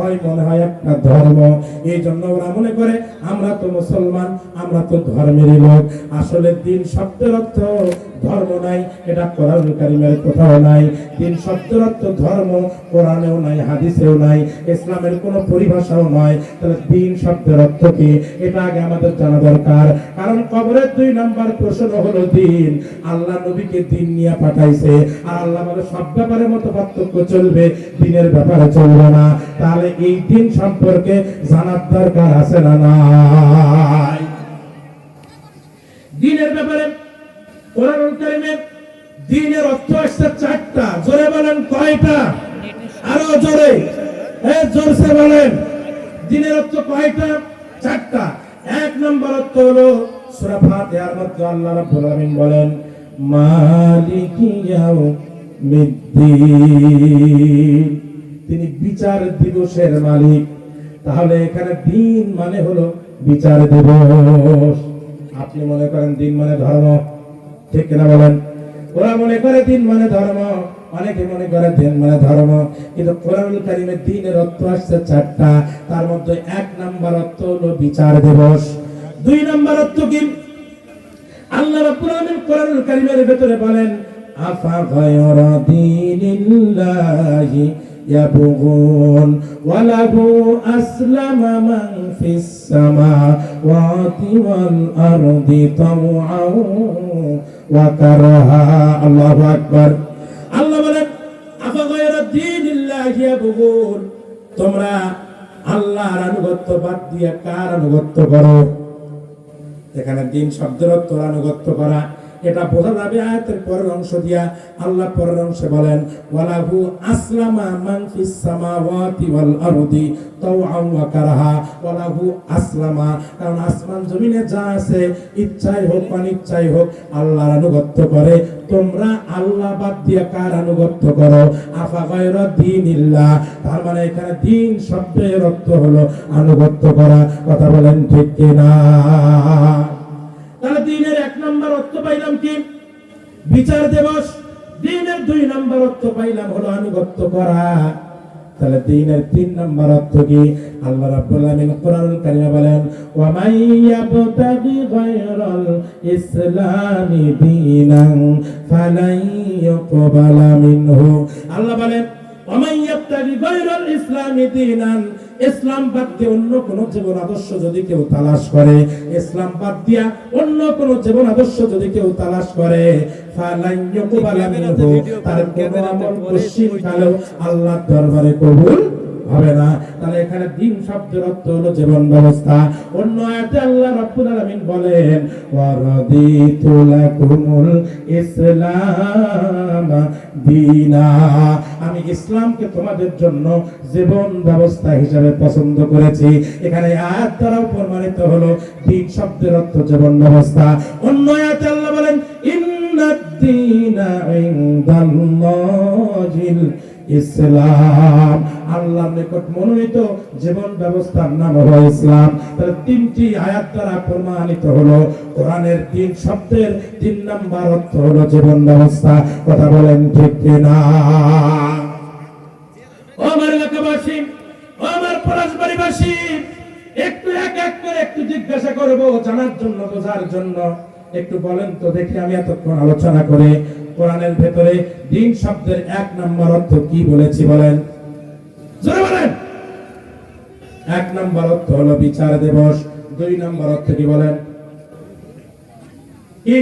ভয় মনে হয় একটা ধর্ম। এই জন্য ওরা মনে করে আমরা তো মুসলমান, আমরা তো ধর্মেরই লোক। আসলে দিন শব্দের অর্থ ধর্ম নাই, এটা কোরআন কারিমের কোথাও নাই। দিন শব্দের অর্থ ধর্ম কোরআনেও নাই, হাদিসেও নাই, ইসলামের কোনো পরিভাষাও নয়। তাহলে দিন শব্দের অর্থ কি? এটা আগে আমাদের জানা দরকার। কারণ কবরের দুই নাম্বার প্রশ্ন হলো দিন। আল্লাহ নবীকে দিন নিয়ে পাঠাইছে, আর আল্লাহ বলে, সব ব্যাপারে মতো পার্থক্য চলবে, দিনের ব্যাপারে চলবে না। তাহলে এই দিন সম্পর্কে জানার দরকার আছে না না দিনের ব্যাপারে দিনের অর্থ আসছে চারটা। জোরে বলেন কয়টা? আরও জোরে। জোরসে বলেন। দিনের অর্থ কয়টা? চারটা। এক নম্বর অর্থ হলো বলেন তিনি বিচার দিবসের মালিক। তাহলে এখানে দিন মানে হলো বিচার দিবস। আপনি মনে করেন দিন মানে ধর্ম, ঠিক কিনা বলেন? ওরা মনে করে দিন মানে ধর্ম, অনেকে মনে করে দিন মানে ধর্ম। কিন্তু কোরআনুল কারিমের দিনের অর্থ আসছে চারটা, তার মধ্যে এক নাম্বার অর্থ হলো বিচার দিবস। দুই নাম্বার অর্থ কি? আল্লাহ রাব্বুল আলামিন কোরআনুল কারিমের ভিতরে বলেন, আফা গায়রা দীনিল্লাহি يبغون وله أسلم من في السماوات والأرض طوعا وكرها الله أكبر আল্লাহ বলেন আফাগায়রা দীনিল্লাহি ইয়াবগুন তোমরা আল্লাহর আনুগত্য বাদ দিয়ে কার আনুগত্য করো এখানে দিন শব্দের অর্থ আনুগত্য করা এটা বোঝা যাবে আয়াতের পরের অংশ দিয়া। আল্লাহ পরের অংশে বলেন, ওয়ালাহু আসলামা মান ফিস সামাওয়াতি ওয়াল আরদি ওয়া ওয়ালাহু আসলামা, কারণ আসমান জমিনে যা আছে, ইচ্ছাই হোক, অনিচ্ছাই হোক, আল্লাহর আনুগত্য করে। তোমরা আল্লাহ বাদ দিয়ে কার আনুগত্য করো? আফা গায়রা দীনিল্লাহ। তার মানে এখানে দিন শব্দের অর্থ হলো আনুগত্য করা। কথা বলেন ঠিক কিনা? তাহলে দিনের এক নম্বর অর্থ পাইলাম কি? বিচার দিবস। দিনের দুই নম্বর অর্থ পাইলাম হলো আনুগত্য করা। তাহলে দিনের তিন নম্বর অর্থ কি? বলেন আল্লাহ বলেন ইসলাম বাদ দিয়ে অন্য কোন জীবন আদর্শ যদি কেউ তালাশ করে ইসলাম বাদ দিয়া অন্য কোন জীবন আদর্শ যদি কেউ তালাশ করে তার কোন আমল পশ্চিম কালেও দরবারে কবুল হবে না। তাহলে এখানে দিন শব্দের অর্থ হলো জীবন ব্যবস্থা। অন্য আয়াতে আল্লাহ আলামিন বলেন ইসলাম দীনা। আমি ইসলামকে তোমাদের জন্য জীবন ব্যবস্থা হিসেবে পছন্দ করেছি। এখানে আয়াত দ্বারাও প্রমাণিত হলো দিন শব্দের অর্থ জীবন ব্যবস্থা। অন্য আয়াতে আল্লাহ বলেন ইন্নাদ দীনা ইনদাল্লাহিল ইসলাম। আল্লাহর নিকট মনোনীত জীবন ব্যবস্থার নাম হলো ইসলাম। তাহলে তিনটি আয়াত দ্বারা প্রমাণিত হলো। কোরআনের তিন শব্দের তিন নাম্বার অর্থ হলো জীবন ব্যবস্থা। কথা বলেন ঠিক কিনা? আমার এলাকাবাসী আমার পলাশবাড়িবাসী, একটু এক এক করে একটু জিজ্ঞাসা করব, জানার জন্য, বোঝার জন্য। একটু বলেন তো দেখি, আমি এতক্ষণ আলোচনা করে। কোরআনের ভেতরে দিন শব্দের এক নম্বর অর্থ কি বলেছি বলেন। এক নম্বর অর্থ হলো বিচার দিবস, দুই নম্বর অর্থ কি বলেন? কি?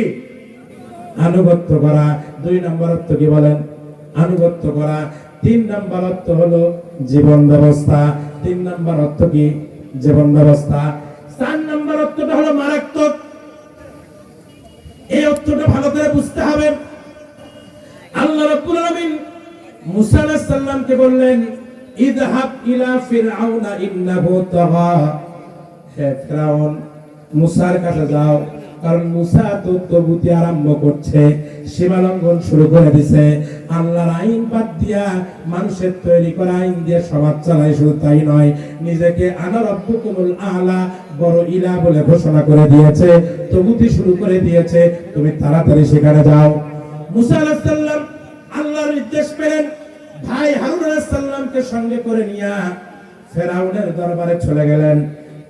আনুগত্য করা, দুই নম্বর অর্থ কি বলেন? আনুগত্য করা। তিন নম্বর অর্থ হলো জীবন ব্যবস্থা, তিন নম্বর অর্থ কি? জীবন ব্যবস্থা। চার নম্বর অর্থটা হলো মারাত্মক। এই অর্থটা ভালো করে বুঝতে হবে। আল্লাহ রাব্বুল আলামিন মুসা বললেন ইযহাব ইলা ইন্নাহু হে মুসার কাছে যাও, কারণ মুসা তো তবুতি আরম্ভ করছে, সীমা লঙ্ঘন শুরু করে দিছে। আল্লাহর আইন বাদ দিয়া মানুষের তৈরি করা আইন দিয়ে সমাজ চালায়, শুধু তাই নয়, নিজেকে আনা রব্বুকুমুল আলা বড় ইলা বলে ঘোষণা করে দিয়েছে তবুতি শুরু করে দিয়েছে। তুমি তাড়াতাড়ি সেখানে যাও। মুসা আলাইহিস সালাম আল্লাহর নির্দেশ পেলেন ভাই হারুন আলাইহিস সঙ্গে করে নিয়া ফেরাউনের দরবারে চলে গেলেন।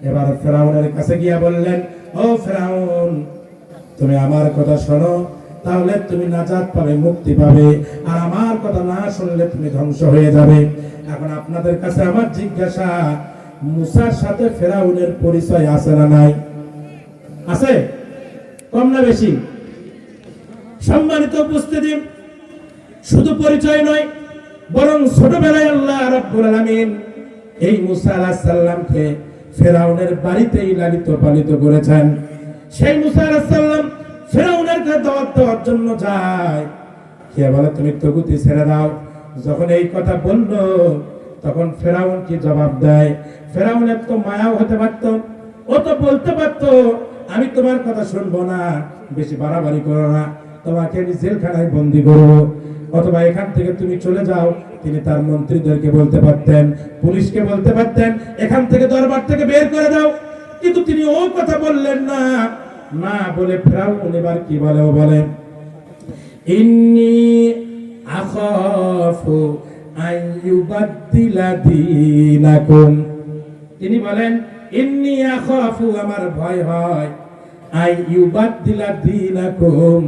এবার ফেরাউনের কাছে গিয়া বললেন, ও ফেরাউন, তুমি আমার কথা শোনো, তাহলে তুমি নাজাত পাবে, মুক্তি পাবে, আর আমার কথা না শুনলে তুমি ধ্বংস হয়ে যাবে। এখন আপনাদের কাছে আমার জিজ্ঞাসা, মুসার সাথে ফেরাউনের পরিচয় আছে না নাই? আছে? কম না বেশি? সম্মানিত উপস্থিতি, শুধু পরিচয় নয় বরং ছোটবেলায় আল্লাহ রাব্বুল আলামিন এই মুসা আলাইহিস সালামকে ফেরাউনের বাড়িতেই লালিত পালিত করেছেন। সেই মুসা আলাইহিস সালাম ফেরাউনের কাছে দাওয়াত দেওয়ার জন্য যায়। কে বলে, তুমি তগুতি ছেড়ে দাও। যখন এই কথা বলল, তখন ফেরাউন কি জবাব দেয়? ফেরাউনের তো মায়াও হতে পারত, ও তো বলতে পারত, আমি তোমার কথা শুনব না, বেশি বাড়াবাড়ি করো না, তোমাকে আমি জেলখানায় বন্দি করব। অথবা এখান থেকে তুমি চলে যাও, তিনি তার মন্ত্রীদেরকে বলতে পারতেন, পুলিশকে বলতে পারতেন, এখান থেকে দরবার থেকে বের করে দাও। কিন্তু তিনি ও কথা বললেন না। না বলে ফেরাউন এবার কি বলে? ও বলে, ইন্নি আখাফু আন ইউবাদদিলা দীনাকুম। তিনি বলেন, ইন্নি আখাফু, আমার ভয় হয়। আই ইউবাদদিলা দীনাকুম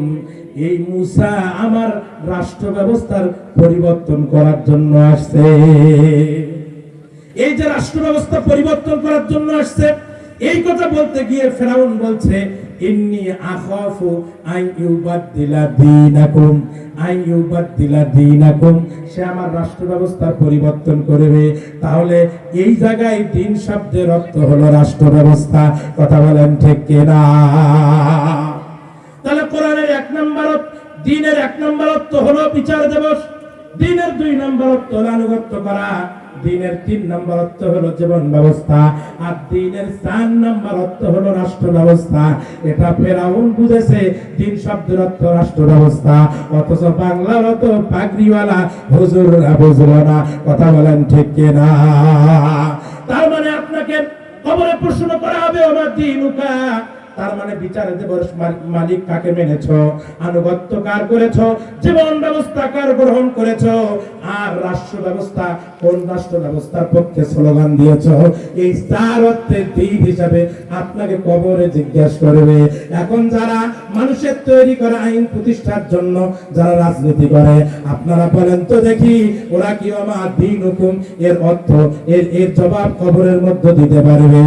এই মুসা আমার রাষ্ট্র ব্যবস্থার পরিবর্তন করার জন্য আসছে। এই যে রাষ্ট্র ব্যবস্থা পরিবর্তন করার জন্য আসছে, এই কথা বলতে গিয়ে ফেরাউন বলছে, ইন্নি আখাফু আই আই সে আমার রাষ্ট্র ব্যবস্থার পরিবর্তন করবে। তাহলে এই জায়গায় দিন শব্দের অর্থ হলো রাষ্ট্র ব্যবস্থা। কথা বলেন ঠিক কিনা তাহলে কোরআনের এক নম্বর অর্থ- দিনের এক নম্বর অর্থ হলো বিচার দিবস, দিনের দুই নম্বর অর্থ হলো আনুগত্য করা, দিনের তিন নম্বর অর্থ হলো জীবন ব্যবস্থা, আর দিনের চার নম্বর অর্থ হলো রাষ্ট্র ব্যবস্থা। এটা ফেরাউন বুঝেছে, দিন শব্দের অর্থ রাষ্ট্র ব্যবস্থা। অথচ বাংলার অত পাগড়িওয়ালা হুজুররা বুঝলো না কথা বলেন ঠিক কিনা? তার মানে আপনাকে কবরে প্রশ্ন করা হবে আমার দিনুকা? তার মানে বিচারে দেবর মালিক কাকে মেনেছ আনুগত্য কার করেছ, জীবন ব্যবস্থা কার গ্রহণ করেছ, আর রাষ্ট্র ব্যবস্থা কোন রাষ্ট্র ব্যবস্থার পক্ষে স্লোগান দিয়েছ? এই চার অর্থের দিক হিসাবে আপনাকে কবরে জিজ্ঞাসা করবে। এখন যারা মানুষের তৈরি করা আইন প্রতিষ্ঠার জন্য যারা রাজনীতি করে, আপনারা বলেন তো দেখি, ওরা কি আমার দিন হুকুম, এর অর্থ, এর এর জবাব কবরের মধ্যে দিতে পারবে?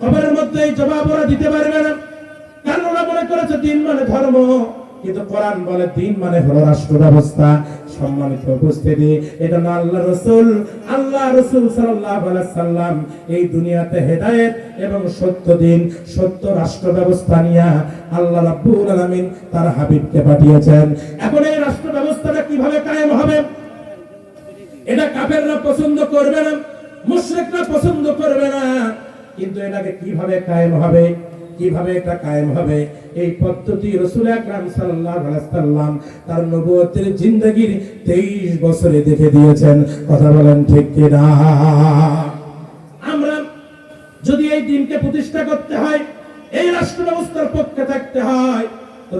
কবরের মধ্যে জবাব ওরা দিতে পারবে না। কারণ ওরা মনে করেছে দিন মানে ধর্ম, কিন্তু কোরআন বলে দিন মানে হলো রাষ্ট্র ব্যবস্থা সম্মানিত উপস্থিতি। এটা না আল্লাহ রসুল। আল্লাহ রসুল সাল্লাম এই দুনিয়াতে হেদায়েত এবং সত্য দিন, সত্য রাষ্ট্র ব্যবস্থা নিয়ে আল্লাহ রাব্বুল আলামিন তার হাবিবকে পাঠিয়েছেন। এখন এই রাষ্ট্র ব্যবস্থাটা কীভাবে কায়েম হবে? এটা কাফেররা পছন্দ করবে না, মুশরিকরা পছন্দ করবে না। কিন্তু এটাকে কীভাবে কায়েম হবে? কীভাবে এটা কায়েম হবে? এই পদ্ধতি রসুল আকরাম সাল্লাম তার নবুয়তের জিন্দেগীর 23 বছরে দেখে দিয়েছেন। কথা বলেন ঠিক কি না আমরা যদি এই দিনকে প্রতিষ্ঠা করতে হয়, এই রাষ্ট্র ব্যবস্থার পক্ষে থাকতে হয়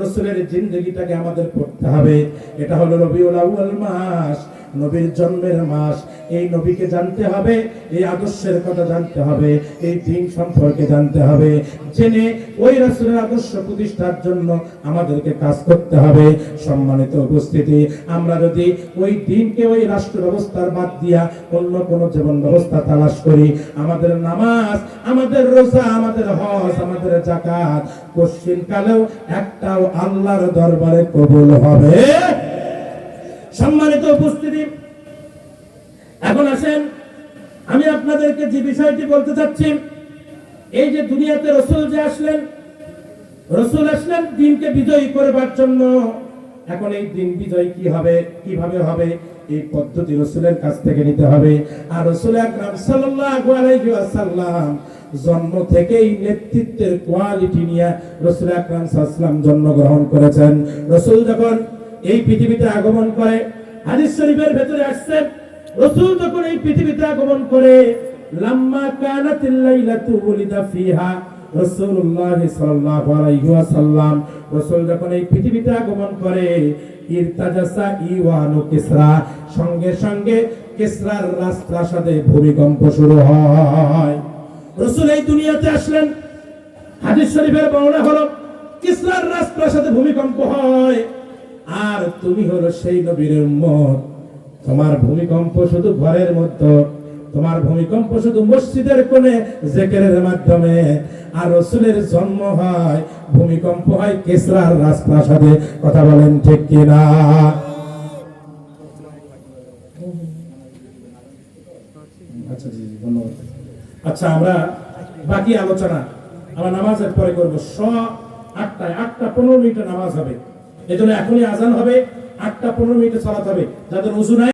রসুলের জিন্দগিটাকে আমাদের পড়তে হবে। এটা হলো রবিউল আউয়াল মাস। নবীর জন্মের মাস। এই নবীকে জানতে হবে, এই আদর্শের কথা জানতে হবে, এই দিন সম্পর্কে জানতে হবে। জেনে ওই রাসূলের আদর্শ প্রতিষ্ঠার জন্য আমাদেরকে কাজ করতে হবে। সম্মানিত উপস্থিতি, আমরা যদি ওই দিনকে ওই রাষ্ট্র ব্যবস্থার বাদ দিয়া অন্য কোন জীবন ব্যবস্থা তালাশ করি, আমাদের নামাজ, আমাদের রোজা, আমাদের হজ, আমাদের জাকাত পশ্চিম কালেও একটাও আল্লাহর দরবারে কবুল হবে। সম্মানিত উপস্থিতি। এখন আসেন, আমি আপনাদেরকে যে বিষয়টি বলতে চাচ্ছি, এই যে দুনিয়াতে রসুল যে আসলেন, রসুল আসলেন, দিনকে বিজয়ী করবার জন্য। এখন এই দিন বিজয় কি হবে, কীভাবে হবে, এই পদ্ধতি রসুলের কাছ থেকে নিতে হবে। আর রসুল আকরাম সাল্লাল্লাহু আলাইহি জন্ম থেকেই নেতৃত্বের কোয়ালিটি নিয়ে রসুল আকরাম সাল্লাম জন্মগ্রহণ করেছেন। রসুল যখন এই পৃথিবীতে আগমন করে। হাদিস শরীফের ভেতরে আসছে, রসুল যখন এই পৃথিবীতে আগমন করে, লাম্মা কানাতিল লাইলাতু উলিদা ফিহা, রাসূলুল্লাহ সাল্লাল্লাহু আলাইহি ওয়াসাল্লাম, রাসূল যখন এই পৃথিবীতে আগমন করে, ইরতাজাসা ইওয়ানু কিসরা, সঙ্গে সঙ্গে কিসরার রাজপ্রাসাদে ভূমিকম্প শুরু হয়। রাসূল এই দুনিয়াতে আসলেন, হাদিস শরীফের বর্ণনা হলো, কিসরার রাজপ্রাসাদে ভূমিকম্প হয়। আর তুমি হলো সেই নবীর উম্মত। তোমার ভূমিকম্প শুধু ঘরের মধ্যে, তোমার ভূমিকম্প শুধু মসজিদের কোণে, জেকেরের মাধ্যমে। আর রসুলের জন্ম হয়, ভূমিকম্প হয় কেসরার রাজপ্রাসাদে। কথা বলেন ঠিক কিনা? আচ্ছা জি ধন্যবাদ। আচ্ছা আমরা বাকি আলোচনা, আমরা নামাজের পরে করব। স আটটায়, আটটা পনেরো মিনিটে নামাজ হবে। এজন্য এখনই আজান হবে। আটটা পনেরো মিনিটে চলাতে হবে। যাদের উজু নাই